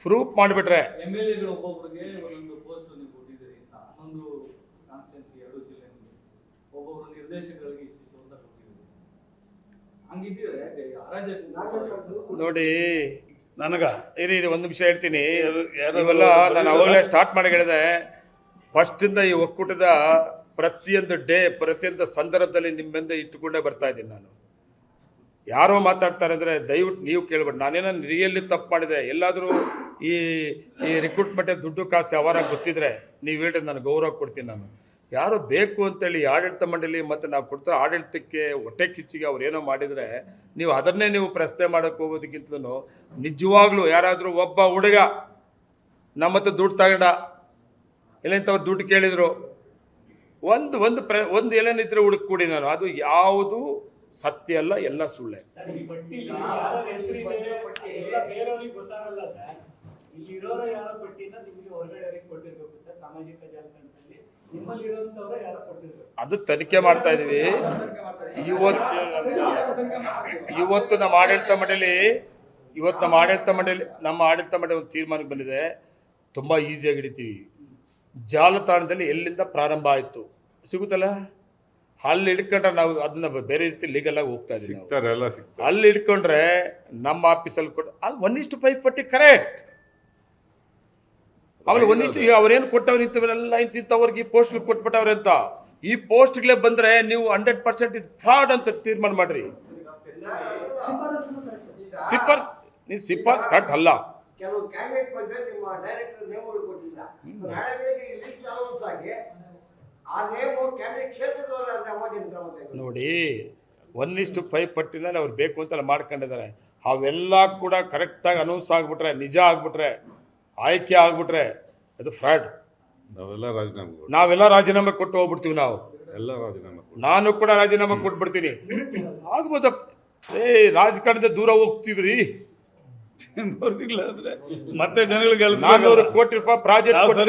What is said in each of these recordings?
Proof ಮಾಡಿಬಿಟ್ರೆ. ನೋಡಿ ನನಗ ಇರಿ ಇರಿ ಒಂದು ನಿಮಿಷ ಹೇಳ್ತೀನಿ. ಇವೆಲ್ಲ ನಾನು ಅವಾಗಲೇ ಸ್ಟಾರ್ಟ್ ಮಾಡಿ ಹೇಳಿದೆ ಫಸ್ಟಿಂದ ಈ ಒಕ್ಕೂಟದ ಪ್ರತಿಯೊಂದು ಡೇ ಪ್ರತಿಯೊಂದು ಸಂದರ್ಭದಲ್ಲಿ ನಿಮ್ಮಿಂದ ಇಟ್ಟುಕೊಂಡೇ ಬರ್ತಾ ಇದ್ದೀನಿ ನಾನು. ಯಾರೋ ಮಾತಾಡ್ತಾರೆ ಅಂದರೆ ದಯವಿಟ್ಟು ನೀವು ಕೇಳ್ಬೇಡಿ. ನಾನೇನೋ ರಿಯಲ್ಲಿ ತಪ್ಪು ಮಾಡಿದೆ? ಎಲ್ಲಾದರೂ ಈ ಈ ರಿಕ್ರೂಟ್ಮೆಂಟ್ ದುಡ್ಡು ಕಾಸು ಅವರ ಗೊತ್ತಿದ್ರೆ ನೀವು ಹೇಳಿದ್ರೆ ನಾನು ಗೌರವ ಕೊಡ್ತೀನಿ ನಾನು. ಯಾರೋ ಬೇಕು ಅಂತೇಳಿ ಆಡಳಿತ ಮಂಡಳಿ ಮತ್ತು ನಾವು ಕೊಡ್ತಾರೆ ಆಡಳಿತಕ್ಕೆ ಹೊಟ್ಟೆ ಕಿಚ್ಚಿಗೆ ಅವ್ರು ಏನೋ ಮಾಡಿದರೆ ನೀವು ಅದನ್ನೇ ನೀವು ಪ್ರಶ್ನೆ ಮಾಡೋಕ್ಕೆ ಹೋಗೋದಕ್ಕಿಂತಲೂ ನಿಜವಾಗ್ಲೂ ಯಾರಾದರೂ ಒಬ್ಬ ಹುಡುಗ ನಮ್ಮ ಹತ್ರ ದುಡ್ಡು ತಗೊಂಡ ಎಲ್ಲಂತವ್ರು ದುಡ್ಡು ಕೇಳಿದ್ರು, ಒಂದು ಒಂದು ಪ್ರ, ಒಂದು ಎಲ್ಲೇನಿದ್ರೆ ಹುಡುಕ್ ಕೊಡಿ ನಾನು. ಅದು ಯಾವುದು ಸತ್ಯ ಅಲ್ಲ ಎಲ್ಲ ಸುಳ್ಳೆ. ಅದು ತನಿಖೆ ಮಾಡ್ತಾ ಇದೀವಿ. ಇವತ್ತು ಇವತ್ತು ನಮ್ಮ ಆಡಳಿತ ಮಂಡಳಿ ಇವತ್ತು ನಮ್ಮ ಆಡಳಿತ ಮಂಡಳಿ ನಮ್ಮ ಆಡಳಿತ ಮಂಡಳಿ ಒಂದು ತೀರ್ಮಾನಕ್ಕೆ ಬಂದಿದೆ. ತುಂಬ ಈಸಿಯಾಗಿ ಹಿಡಿತೀವಿ. ಜಾಲತಾಣದಲ್ಲಿ ಎಲ್ಲಿಂದ ಪ್ರಾರಂಭ ಆಯಿತು? ಸಿಗುತ್ತಲ್ಲ? ಅಲ್ಲಿ ಹಿಡ್ಕೊಂಡ್ರೆ ನಾವು ಅದನ್ನ ಬೇರೆ ರೀತಿ ಲೀಗಲ್ ಆಗಿ ಹೋಗ್ತಾ ಇದೀವಿ ಸಿಗ್ತಾರೆ ಸಿಗ್ತಾರೆ. ಅಲ್ಲಿ ಹಿಡ್ಕೊಂಡ್ರೆ ನಮ್ಮ ಆಫೀಸಲ್ಲಿ ಕೊಟ್ಟು ಅದು ಒನ್ ಇಷ್ಟು ಫೈವ್ ಪಟ್ಟಿ ಕರೆಕ್ಟ್ ಆಮೇಲೆ ಒಂದಿಷ್ಟು ಅವ್ರೇನು ಕೊಟ್ಟವ್ರು ಇಂಥವರೆಲ್ಲ ಇಂತಿಂಥವ್ರಿಗೆ ಈ ಪೋಸ್ಟ್ ಕೊಟ್ಬಿಟ್ಟವ್ರೆ ಅಂತ. ಈ ಪೋಸ್ಟ್ಗಳೇ ಬಂದ್ರೆ ನೀವು ಹಂಡ್ರೆಡ್ ಪರ್ಸೆಂಟ್ ಇದು ಫ್ರಾಡ್ ಅಂತ ತೀರ್ಮಾನ ಮಾಡ್ರಿ. ಸಿಪ್ಪರ್ಸ್ ನೀ ಸಿಪರ್ಸ್ ಕಟ್ ಅಲ್ಲ. ಕೆಲವು ಕ್ಯಾಂಡಿಡೇಟ್ ಬಗ್ಗೆ ನಿಮ್ಮ ಡೈರೆಕ್ಟರ್ ನೇಮಗಳು ಕೊಟ್ಟಿಲ್ಲ. ನಾಳೆ ಬೆಳಿಗ್ಗೆ ಈ ಲಿಸ್ಟ್ ಅನೌನ್ಸ್ ಆಗಿ ನೋಡಿ ಒನ್ ಇಷ್ಟು ಫೈವ್ ಪಟ್ಟಿನಲ್ಲಿ ಅವ್ರು ಬೇಕು ಅಂತೆಲ್ಲ ಮಾಡ್ಕೊಂಡಿದ್ದಾರೆ. ಅವೆಲ್ಲ ಕೂಡ ಕರೆಕ್ಟಾಗಿ ಅನೌನ್ಸ್ ಆಗ್ಬಿಟ್ರೆ ನಿಜ ಆಗ್ಬಿಟ್ರೆ ಆಯ್ಕೆ ಆಗ್ಬಿಟ್ರೆ ಅದು ಫ್ರಾಡ್ ನಾವೆಲ್ಲ ರಾಜೀನಾಮೆ. ನಾವೆಲ್ಲ ರಾಜೀನಾಮೆ ಕೊಟ್ಟು ಹೋಗ್ಬಿಡ್ತೀವಿ ನಾವು. ಎಲ್ಲ ರಾಜೀನಾಮೆ ನಾನು ಕೂಡ ರಾಜೀನಾಮೆ ಕೊಟ್ಬಿಡ್ತೀನಿ. ಆಗ್ಬೋದಪ್ಪ. ಏ ರಾಜಕಾರಣದ ದೂರ ಹೋಗ್ತಿದ್ರಿ ಮತ್ತೆ ಜನಗಳಿಗೆ ನಾನ್ನೂರು ಕೋಟಿ ರೂಪಾಯಿ ಪ್ರಾಜೆಕ್ಟ್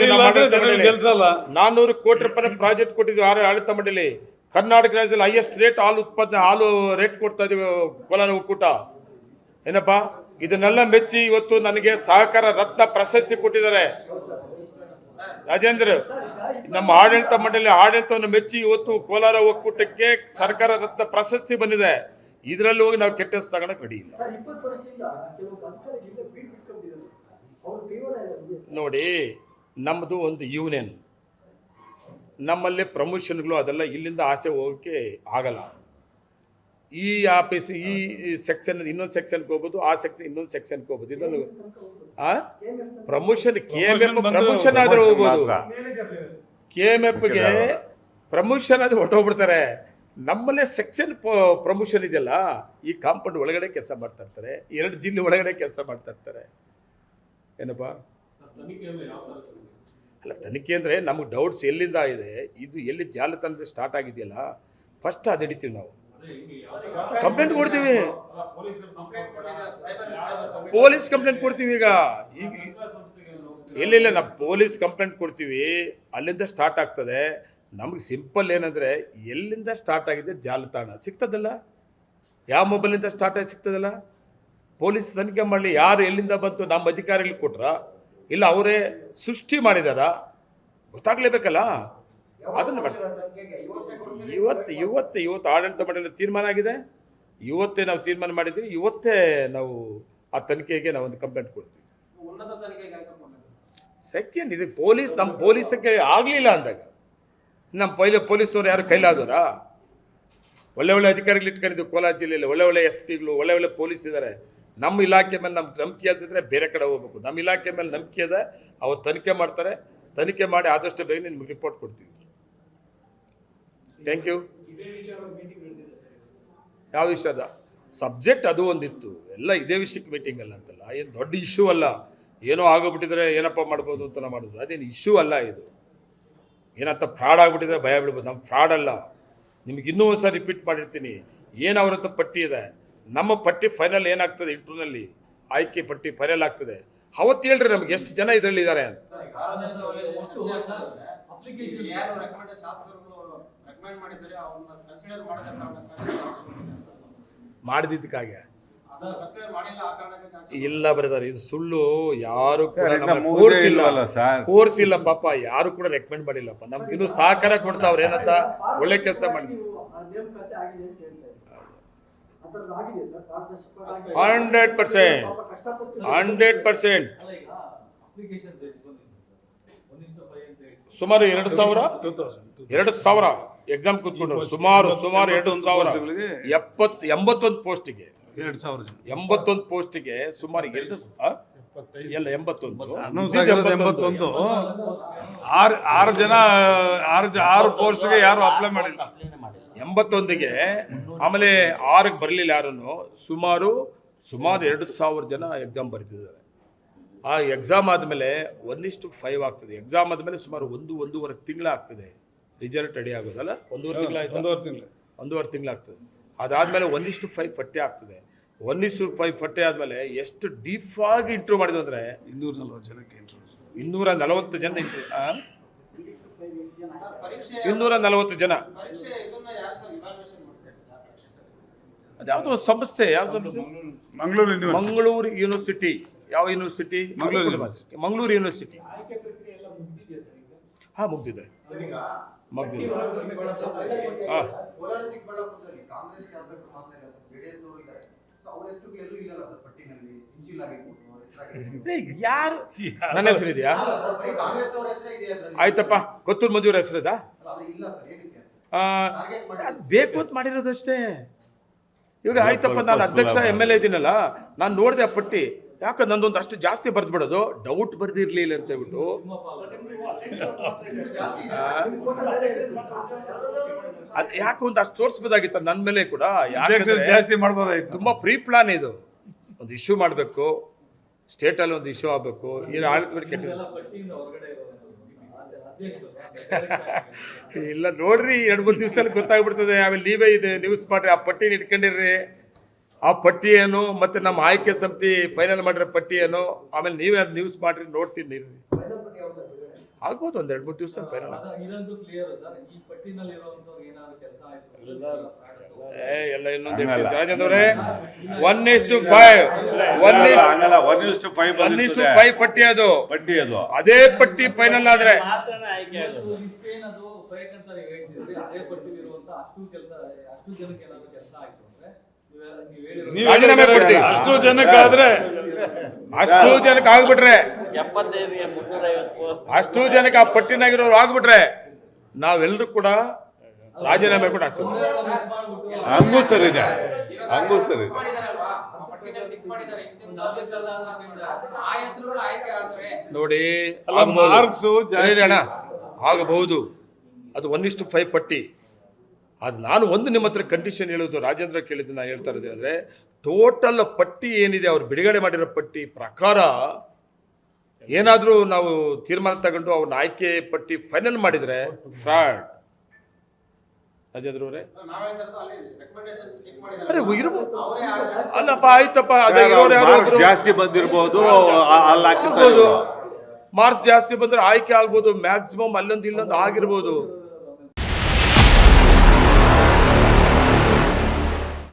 ಕೆಲಸಲ್ಲ ನಾನ್ನೂರು ಕೋಟಿ ರೂಪಾಯಿ ಪ್ರಾಜೆಕ್ಟ್ ಕೊಟ್ಟಿದ್ವಿ ಆರು ಆಡಳಿತ ಮಂಡಳಿ. ಕರ್ನಾಟಕ ರಾಜ್ಯದಲ್ಲಿ ಹೈಯೆಸ್ಟ್ ರೇಟ್ ಹಾಲು ಉತ್ಪಾದನೆ ಹಾಲು ರೇಟ್ ಕೊಡ್ತಾ ಇದೀವಿ ಕೋಲಾರ ಒಕ್ಕೂಟ. ಏನಪ್ಪಾ? ಇದನ್ನೆಲ್ಲ ಮೆಚ್ಚಿ ಇವತ್ತು ನನಗೆ ಸಹಕಾರ ರತ್ನ ಪ್ರಶಸ್ತಿ ಕೊಟ್ಟಿದ್ದಾರೆ. ರಾಜೇಂದ್ರ ನಮ್ಮ ಆಡಳಿತ ಮಂಡಳಿ ಆಡಳಿತವನ್ನು ಮೆಚ್ಚಿ ಇವತ್ತು ಕೋಲಾರ ಒಕ್ಕೂಟಕ್ಕೆ ಸರ್ಕಾರ ರತ್ನ ಪ್ರಶಸ್ತಿ ಬಂದಿದೆ. ಇದರಲ್ಲಿ ಹೋಗಿ ನಾವು ಕೆಟ್ಟ ಹೆಸರು ರೆಡಿ ಇಲ್ಲ. ನೋಡಿ ನಮ್ಮದು ಒಂದು ಯೂನಿಯನ್. ನಮ್ಮಲ್ಲಿ ಪ್ರಮೋಷನ್ಗಳು ಅದೆಲ್ಲ ಇಲ್ಲಿಂದ ಆಸೆ ಹೋಗೋಕ್ಕೆ ಆಗಲ್ಲ. ಈ ಆಫೀಸ್ ಈ ಸೆಕ್ಷನ್ ಇನ್ನೊಂದು ಸೆಕ್ಷನ್ಗೆ ಹೋಗ್ಬೋದು ಆ ಸೆಕ್ಷನ್ ಇನ್ನೊಂದು ಸೆಕ್ಷನ್ಗೆ ಹೋಗ್ಬೋದು. ಇದನ್ನು ಆ? Promotion K M F promotion ಆದ್ರೆ ಹೋಗ್ಬೋದು. ಕೆ ಎಂ ಎಫ್ಗೆ ಪ್ರಮೋಷನ್ ಆದರೆ ಹೊಟ್ಟೋಗ್ಬಿಡ್ತಾರೆ ನಮ್ಮಲ್ಲೇ ಸೆಕ್ಷನ್ ಪ್ರಮೋಷನ್ ಇದೆಯಲ್ಲ, ಈ ಕಾಂಪೌಂಡ್ ಒಳಗಡೆ ಕೆಲಸ ಮಾಡ್ತಾ ಇರ್ತಾರೆ. ಎರಡು ಜಿಲ್ಲೆ ಒಳಗಡೆ ಕೆಲಸ ಮಾಡ್ತಾ ಇರ್ತಾರೆ. ಏನಪ್ಪಾ? ಅಲ್ಲ, ತನಿಖೆ ಅಂದರೆ ನಮಗೆ ಡೌಟ್ಸ್ ಎಲ್ಲಿಂದ ಇದೆ? ಇದು ಎಲ್ಲಿ ಜಾಲತಾಣದ ಸ್ಟಾರ್ಟ್ ಆಗಿದೆಯಲ್ಲ ಫಸ್ಟ್ ಅದು ಹಿಡಿತೀವಿ ನಾವು. ಕಂಪ್ಲೇಂಟ್ ಕೊಡ್ತೀವಿ. ಪೊಲೀಸ್ ಕಂಪ್ಲೇಂಟ್ ಕೊಡ್ತೀವಿ ಈಗ. ಈಗ ಇಲ್ಲ ನಾವು ಪೊಲೀಸ್ ಕಂಪ್ಲೇಂಟ್ ಕೊಡ್ತೀವಿ. ಅಲ್ಲಿಂದ ಸ್ಟಾರ್ಟ್ ಆಗ್ತದೆ. ನಮಗೆ ಸಿಂಪಲ್ ಏನಂದರೆ ಎಲ್ಲಿಂದ ಸ್ಟಾರ್ಟ್ ಆಗಿದೆ ಜಾಲತಾಣ. ಸಿಗ್ತದಲ್ಲ? ಯಾವ ಮೊಬೈಲಿಂದ ಸ್ಟಾರ್ಟ್ ಆಗಿ ಸಿಗ್ತದಲ್ಲ? ಪೊಲೀಸ್ ತನಿಖೆ ಮಾಡಲಿ ಯಾರು ಎಲ್ಲಿಂದ ಬಂತು ನಮ್ಮ ಅಧಿಕಾರಿಗಳಿಗೆ ಕೊಟ್ರ? ಇಲ್ಲ ಅವರೇ ಸೃಷ್ಟಿ ಮಾಡಿದಾರ? ಗೊತ್ತಾಗ್ಲೇಬೇಕಲ್ಲ? ಅದನ್ನು ಮಾಡಿ ಇವತ್ತೇ ಇವತ್ತು ಇವತ್ತು ಆಡಳಿತ ಮಂಡಳಿ ತೀರ್ಮಾನ ಆಗಿದೆ. ಇವತ್ತೇ ನಾವು ತೀರ್ಮಾನ ಮಾಡಿದ್ವಿ. ಇವತ್ತೇ ನಾವು ಆ ತನಿಖೆಗೆ ನಾವು ಒಂದು ಕಂಪ್ಲೇಂಟ್ ಕೊಡ್ತೀವಿ. ಸೆಕೆಂಡ್ ಇದು ಪೊಲೀಸ್ ನಮ್ಮ ಪೊಲೀಸಕ್ಕೆ ಆಗಲಿಲ್ಲ ಅಂದಾಗ. ನಮ್ಮ ಪೈಲೆ ಪೊಲೀಸ್ನವ್ರು ಯಾರು ಕೈಲಾದವರಾ? ಒಳ್ಳೆ ಒಳ್ಳೆ ಅಧಿಕಾರಿಗಳು ಇಟ್ಕೊಂಡಿದ್ದೀವಿ ಕೋಲಾರ ಜಿಲ್ಲೆಯಲ್ಲಿ. ಒಳ್ಳೆ ಒಳ್ಳೆ ಎಸ್ ಪಿಗಳು ಒಳ್ಳೆ ಒಳ್ಳೆ ಪೊಲೀಸ್ ಇದ್ದಾರೆ ನಮ್ಮ ಇಲಾಖೆ ಮೇಲೆ ನಮ್ಮ ನಂಬಿಕೆ ಅಂತಿದ್ರೆ ಬೇರೆ ಕಡೆ ಹೋಗ್ಬೇಕು. ನಮ್ಮ ಇಲಾಖೆ ಮೇಲೆ ನಂಬಿಕೆ ಇದೆ ಅವ್ರು ತನಿಖೆ ಮಾಡ್ತಾರೆ. ತನಿಖೆ ಮಾಡಿ ಆದಷ್ಟು ಬೇಗ ನಿಮ್ಗೆ ರಿಪೋರ್ಟ್ ಕೊಡ್ತೀವಿ. ಥ್ಯಾಂಕ್ ಯು ಯಾವ ವಿಷಯದ? ಸಬ್ಜೆಕ್ಟ್ ಅದು ಒಂದಿತ್ತು. ಎಲ್ಲ ಇದೇ ವಿಷಯಕ್ಕೆ ಮೀಟಿಂಗ್ ಅಲ್ಲ ಅಂತಲ್ಲ. ಏನು ದೊಡ್ಡ ಇಶ್ಯೂ ಅಲ್ಲ. ಏನೋ ಆಗೋಗ್ಬಿಟ್ಟಿದ್ರೆ ಏನಪ್ಪ ಮಾಡ್ಬೋದು ಅಂತ ನಾವು ಮಾಡೋದು. ಅದೇನು ಇಶ್ಯೂ ಅಲ್ಲ ಇದು. ಏನಂತ ಫ್ರಾಡ್ ಆಗ್ಬಿಟ್ಟಿದೆ, ಭಯ ಬಿಡ್ಬೋದು ನಮ್ಮ ಫ್ರಾಡ್ ಅಲ್ಲ. ನಿಮ್ಗೆ ಇನ್ನೂ ಒಂದು ಸಾರಿ ರಿಪೀಟ್ ಮಾಡಿರ್ತೀನಿ. ಏನು ಅವ್ರ ಪಟ್ಟಿ ಇದೆ? ನಮ್ಮ ಪಟ್ಟಿ ಫೈನಲ್ ಏನಾಗ್ತದೆ ಇಂಟರ್ನಲ್ಲಿ ಆಯ್ಕೆ ಪಟ್ಟಿ ಫೈನಲ್ ಆಗ್ತದೆ. ಅವತ್ತು ಹೇಳ್ರಿ ನಮ್ಗೆ ಎಷ್ಟು ಜನ ಇದರಲ್ಲಿ ಇದ್ದಾರೆ ಅಂತ. ಮಾಡಿದ್ದಕ್ಕಾಗೆ. ಇಲ್ಲ ಬ್ರದರ್ ಇದು ಸುಳ್ಳು ಯಾರು ಸರ್? ಕೋರ್ಸಿಲ್ಲ ಪಾಪ ಯಾರು ಕೂಡ ರೆಕಮೆಂಡ್ ಮಾಡಿಲ್ಲಪ್ಪ. ನಮ್ಗೆ ಇನ್ನು ಸಹಕಾರ ಕೊಡ್ತಾವ್ರ ಏನಂತ ಒಳ್ಳೆ ಕೆಲಸ ಮಾಡಿ. Hundred percent. Hundred percent. ಸುಮಾರು ಎರಡು ಸಾವಿರ? ಎರಡು ಸಾವಿರ. ಎಕ್ಸಾಮ್ ಕೂತ್ಕೊಂಡು ಸುಮಾರು ಸುಮಾರು ಎರಡು ಸಾವಿರ. ಎಪ್ಪತ್ತು ಎಪ್ಪತ್ ಎಂಬತ್ತೊಂದು ಪೋಸ್ಟಿಗೆ ಎರಡು ಸಾವಿರ ಜನ ಎಂಬತ್ತೊಂದು ಪೋಸ್ಟಿಗೆ ಸುಮಾರು ಎರಡು? ಎಲ್ಲ ಎಂಬತ್ತೊಂದು? ಎಂಬತ್ತೊಂದು. ಆರು ಆರು ಜನ ಆರು ಆರು ಪೋಸ್ಟ್ಗೆ ಯಾರು ಅಪ್ಲೈ ಮಾಡಿಲ್ಲ. ಎಂಬತ್ತೊಂದಿಗೆ ಆಮೇಲೆ ಆರಕ್ಕೆ ಬರಲಿಲ್ಲ ಯಾರನ್ನು? ಸುಮಾರು ಸುಮಾರು ಎರಡು ಸಾವಿರ ಜನ ಎಕ್ಸಾಮ್ ಬರೆದಿದ್ದಾರೆ ಆ ಎಕ್ಸಾಮ್ ಆದಮೇಲೆ ಒಂದಿಷ್ಟು ಫೈವ್ ಆಗ್ತದೆ. ಎಕ್ಸಾಮ್ ಆದಮೇಲೆ ಸುಮಾರು ಒಂದು ಒಂದೂವರೆ ತಿಂಗಳಾಗ್ತದೆ. Result ready ಆಗೋದಲ್ಲ? ಒಂದೂವರೆ ತಿಂಗಳಾಯ್ತು? ಒಂದೂವರೆ ತಿಂಗಳು. ಒಂದೂವರೆ ತಿಂಗಳಾಗ್ತದೆ. ಅದಾದಮೇಲೆ ಒಂದಿಷ್ಟು ಫೈವ್ ಫಟ್ಟೆ ಆಗ್ತದೆ. ಒಂದಿಷ್ಟು ಫೈವ್ ಫಟ್ಟೆ ಆದಮೇಲೆ ಎಷ್ಟು ಡೀಪ್ ಆಗಿ ಇಂಟ್ರೂ ಮಾಡಿದ್ರು ಅಂದರೆ ಇನ್ನೂರ ನಲ್ವತ್ತು ಜನಕ್ಕೆ ಇನ್ನೂರ ನಲವತ್ತು ಜನ ಇಂಟ್ರೂ ಪರೀಕ್ಷೆ ಇನ್ನೂರ ನಲವತ್ತು ಜನ. ಪರೀಕ್ಷೆ ಇದನ್ನ ಯಾರು ಸರ್ ಇವಾಲ್ಯೂಯೇಷನ್ ಮಾಡ್ತಾರೆ ಅದ್ಯಾವುದೋ ಒಂದು ಸಂಸ್ಥೆ ಯಾವ್ದು ಮಂಗಳೂರು ಯೂನಿವರ್ಸಿಟಿ ಮಂಗಳೂರು ಯೂನಿವರ್ಸಿಟಿ ಯಾವ university Mangaluru university Mangaluru university ಆಯ್ಕೆ ಪ್ರಕ್ರಿಯೆ ಎಲ್ಲ ಮುಗ್ದಿದೆಯಾ ಸರ್ ಈಗ ಹಾ ಮುಗ್ದಿದೆ ಕೋಲಾರ ಹಾ. ಯಾರು? ನನ್ನ ಹೆಸರು ಇದೆಯಾ ಅಲ್ಲ ಸರ್ ಬರೀ ಕಾಂಗ್ರೆಸ್ ಅವರ ಹೆಸರೇ ಇದೆ ಆಯ್ತಪ್ಪ ಕೊತ್ತೂರು ಮಂಜೂರ ಹೆಸರಿದಾ ಅದು ಇಲ್ಲ ಸರ್ ಏನಕ್ಕೆ ಆ, ಟಾರ್ಗೆಟ್ ಮಾಡಿ ಅದ್ ಬೇಕು ಅಂತ ಮಾಡಿರೋದಷ್ಟೇ. ಇವಾಗ ಆಯ್ತಪ್ಪ ನಾನು ಅಧ್ಯಕ್ಷ ಎಂ ಎಲ್ ಎ ಇದ್ದೀನಲ್ಲ ನಾನು ನೋಡಿದೆ ಆ ಪಟ್ಟಿ. ಯಾಕೆ ನಂದೊಂದು ಅಷ್ಟು ಜಾಸ್ತಿ ಬರ್ದ್ಬಿಡೋದು ಡೌಟ್ ಬರ್ದಿರ್ಲಿಲ್ಲ ಅಂತ ಹೇಳ್ಬಿಟ್ಟು. ಅದು ಯಾಕೆ ಒಂದು ಅಷ್ಟು ತೋರಿಸ್ಬೋದಾಗಿತ್ತು ನನ್ನ ಮೇಲೆ ಕೂಡ. ಜಾಸ್ತಿ ಮಾಡ್ಬೋದಾಗಿತ್ತು ತುಂಬಾ ಪ್ರೀ ಪ್ಲಾನ್ ಇದು. ಒಂದು ಇಶ್ಯೂ ಮಾಡಬೇಕು ಸ್ಟೇಟಲ್ಲಿ ಒಂದು ಇಶ್ಯೂ ಆಗಬೇಕು ಏನು ಆಡಳಿತ ಮೇಲೆ ಕೆಟ್ಟ ಇಲ್ಲ ನೋಡ್ರಿ ಎರಡು ಮೂರು ದಿವಸ ಗೊತ್ತಾಗ್ಬಿಡ್ತದೆ ಆಮೇಲೆ ನೀವೇ ಇದೆ ನ್ಯೂಸ್ ಮಾಡ್ರಿ ಆ ಪಟ್ಟಿನ ಇಟ್ಕೊಂಡಿರ್ರಿ. ಆ ಪಟ್ಟಿ ಏನು ಮತ್ತೆ ನಮ್ಮ ಆಯ್ಕೆ ಸಮಿತಿ ಫೈನಲ್ ಮಾಡಿರೋ ಪಟ್ಟಿ ಏನು ಆಮೇಲೆ ನೀವೇ ಅದು ನ್ಯೂಸ್ ಮಾಡಿರಿ ನೋಡ್ತೀನಿ ಆಗ್ಬೋದು ಒಂದು ಎರಡು ಮೂರು ದಿವಸ ಫೈನಲ್ ಅದ- ಇದಂತೂ ಕ್ಲಿಯರ್ ಸರ್. ಈ ಪಟ್ಟಿನಲ್ಲಿ ಇರುವಂತವ್ರು ಏನಾದ್ರು ಕೆಲಸ ಆಯ್ತು ಏ ಎಲ್ಲ ಇನ್ನೊಂದು ರಾಜೇಂದ್ರ ಅವರೇ ಒನ್ ಇಷ್ಟು five one is to five one ಇಷ್ಟು ಫೈವ್ ಪಟ್ಟಿ ಅದು. ಪಟ್ಟಿ ಅದು. ಅದೇ ಪಟ್ಟಿ ಫೈನಲ್ ಆದ್ರೆ. ಅಷ್ಟು ಕೆಲಸ ಅಷ್ಟು ಜನಕ್ಕೆ ಏನಾದ್ರು ಕೆಲಸ ಆಯ್ತು. ರಾಜೀನಾಮೆ ಕೊಡ್ತೀವಿ. ಅಷ್ಟು ಜನಕ್ಕಾದ್ರೆ ಅಷ್ಟು ಜನಕ್ಕೆ ಆಗ್ಬಿಟ್ರೆ ಅಷ್ಟು ಜನಕ್ಕೆ ಆ ಪಟ್ಟಿನಾಗಿರೋರು ಆಗ್ಬಿಟ್ರೆ ನಾವೆಲ್ಲರೂ ಕೂಡ ರಾಜೀನಾಮೆ ಕೂಡ ಹಂಗೂ ಸರಿ ಇದೆ. ಹಂಗೂ ಸರ್ ಇದೆ. ಪಟ್ಟಿನಲ್ಲಿ ಟಿಕ್ ಮಾಡಿದ್ದಾರೆ. ಆ ಹೆಸರುಗಳು ಆಯ್ಕೆ ಆದ್ರೆ ನೋಡಿ ಆಗಬಹುದು ಅದು ಒಂದಿಷ್ಟು ಫೈವ್ ಪಟ್ಟಿ. ಅದು ನಾನು ಒಂದು ನಿಮ್ಮ ಹತ್ರ ಕಂಡೀಷನ್ ಹೇಳೋದು ರಾಜೇಂದ್ರ ಕೇಳಿದ್ದು ನಾನು ಹೇಳ್ತಾ ಇರೋದು ಅಂದರೆ ಟೋಟಲ್ ಪಟ್ಟಿ ಏನಿದೆ ಅವ್ರು ಬಿಡುಗಡೆ ಮಾಡಿರೋ ಪಟ್ಟಿ ಪ್ರಕಾರ ಏನಾದರೂ ನಾವು ತೀರ್ಮಾನ ತಗೊಂಡು ಅವ್ರನ್ನ ಆಯ್ಕೆ ಪಟ್ಟಿ ಫೈನಲ್ ಮಾಡಿದರೆ ಫ್ರಾಡ್ ರಾಜೇಂದ್ರ ಅವರೇ? ಅರೆ ಇರ್ಬೋದು ಅವರೇ ಅಲ್ಲಪ್ಪ ಆಯ್ತಪ್ಪ ಅದೇ ಜಾಸ್ತಿ ಬಂದಿರ್ಬೋದು ಮಾರ್ಕ್ಸ್ ಜಾಸ್ತಿ ಬಂದ್ರೆ ಆಯ್ಕೆ ಆಗ್ಬೋದು ಮ್ಯಾಕ್ಸಿಮಮ್ ಅಲ್ಲೊಂದು ಇಲ್ಲೊಂದು ಆಗಿರ್ಬೋದು.